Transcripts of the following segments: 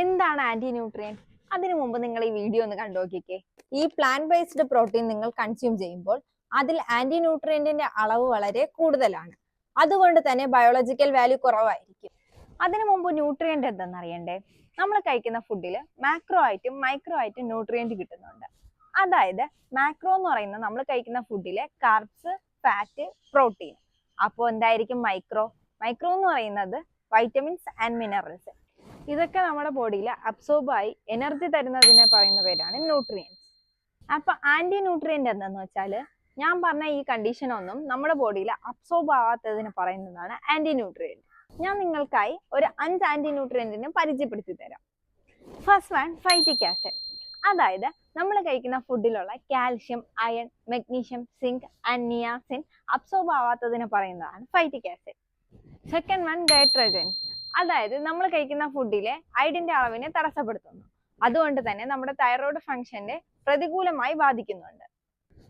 എന്താണ് anti nutrient അതിനു മുമ്പ് നിങ്ങൾ ഈ വീഡിയോ ഒന്ന് കണ്ടു നോക്കിക്കേ. ഈ പ്ലാന്റ് ബേസ്ഡ് പ്രോട്ടീൻ നിങ്ങൾ കൺസ്യൂം ചെയ്യുമ്പോൾ അതിൽ ആന്റി ന്യൂട്രിയന്റിന്റെ അളവ് വളരെ കൂടുതലാണ്. അതുകൊണ്ട് തന്നെ ബയോളജിക്കൽ വാല്യൂ കുറവായിരിക്കും. അതിനു മുമ്പ് ന്യൂട്രിയന്റ് എന്തെന്നറിയണ്ടേ നമ്മൾ കഴിക്കുന്ന ഫുഡിൽ മാക്രോ ആയിട്ടും മൈക്രോ ആയിട്ടും ന്യൂട്രിയന്റ് കിട്ടുന്നുണ്ട്. അതായത് മാക്രോ എന്ന് പറയുന്നത് നമ്മൾ കഴിക്കുന്ന ഫുഡിലെ കാർബ്സ് ഫാറ്റ് പ്രോട്ടീൻ അപ്പോൾ എന്തായിരിക്കും മൈക്രോ മൈക്രോ എന്ന് പറയുന്നത് വൈറ്റമിൻസ് ആൻഡ് മിനറൽസ് ഇതൊക്കെ നമ്മുടെ ബോഡിയിൽ അബ്സോർബ് ആയി എനർജി തരുന്നതിനെ പറയുന്ന പേരാണ് ന്യൂട്രിയൻസ് അപ്പൊ ആന്റി ന്യൂട്രിയന്റ് എന്താന്ന് വെച്ചാൽ ഞാൻ പറഞ്ഞ ഈ കണ്ടീഷൻ ഒന്നും നമ്മുടെ ബോഡിയിൽ അബ്സോർബ് ആവാത്തതിന് പറയുന്നതാണ് ആന്റി ന്യൂട്രിയന്റ് ഞാൻ നിങ്ങൾക്കായി ഒരു അഞ്ച് ആന്റി ന്യൂട്രിയന്റിനെ പരിചയപ്പെടുത്തി തരാം. ഫസ്റ്റ് വൺ ഫൈറ്റിക് ആസിഡ് അതായത് നമ്മൾ കഴിക്കുന്ന ഫുഡിലുള്ള calcium iron magnesium zinc and niacin absorb ആവാത്തതിന് പറയുന്നതാണ് ഫൈറ്റിക് ആസിഡ് സെക്കൻഡ് വൺ ഡയട്രജൻസ് അതായത് നമ്മൾ കഴിക്കുന്ന ഫുഡിലെ അയഡിന്റെ അളവിനെ തടസ്സപ്പെടുത്തുന്നു. അതുകൊണ്ട് തന്നെ നമ്മുടെ തൈറോയ്ഡ് ഫംഗ്ഷന്റെ പ്രതികൂലമായി ബാധിക്കുന്നുണ്ട്.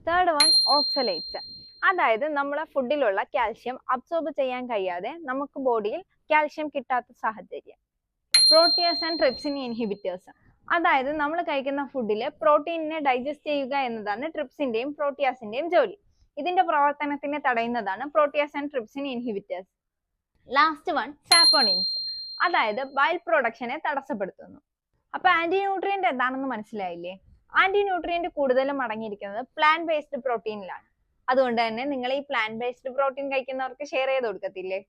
തേർഡ് വൺ ഓക്സലേറ്റ്സ് അതായത് നമ്മളെ ഫുഡിലുള്ള കാൽഷ്യം അബ്സോർബ് ചെയ്യാൻ കഴിയാതെ നമുക്ക് ബോഡിയിൽ കാൽഷ്യം കിട്ടാത്ത സാഹചര്യം. പ്രോട്ടിയസ് ആൻഡ് ട്രിപ്സിൻ ഇൻഹിബിറ്റേഴ്സ് അതായത് നമ്മൾ കഴിക്കുന്ന ഫുഡിൽ പ്രോട്ടീനിനെ ഡൈജസ്റ്റ് ചെയ്യുക എന്നതാണ് ട്രിപ്സിന്റെയും പ്രോട്ടിയാസിന്റെയും ജോലി. ഇതിന്റെ പ്രവർത്തനത്തിനെ തടയുന്നതാണ് protease and trypsin inhibitors last one saponins അതായത് ബൈൽ പ്രൊഡക്ഷനെ തടസ്സപ്പെടുത്തുന്നു. അപ്പൊ ആന്റി ന്യൂട്രിയന്റ് എന്താണെന്ന് മനസ്സിലായില്ലേ? ആന്റി ന്യൂട്രിയന്റ് കൂടുതലും അടങ്ങിയിരിക്കുന്നത് പ്ലാൻ ബേസ്ഡ് പ്രോട്ടീനിലാണ് അതുകൊണ്ട് തന്നെ നിങ്ങൾ ഈ പ്ലാൻ ബേസ്ഡ് പ്രോട്ടീൻ കഴിക്കുന്നവർക്ക് ഷെയർ ചെയ്ത് കൊടുക്കത്തില്ലേ?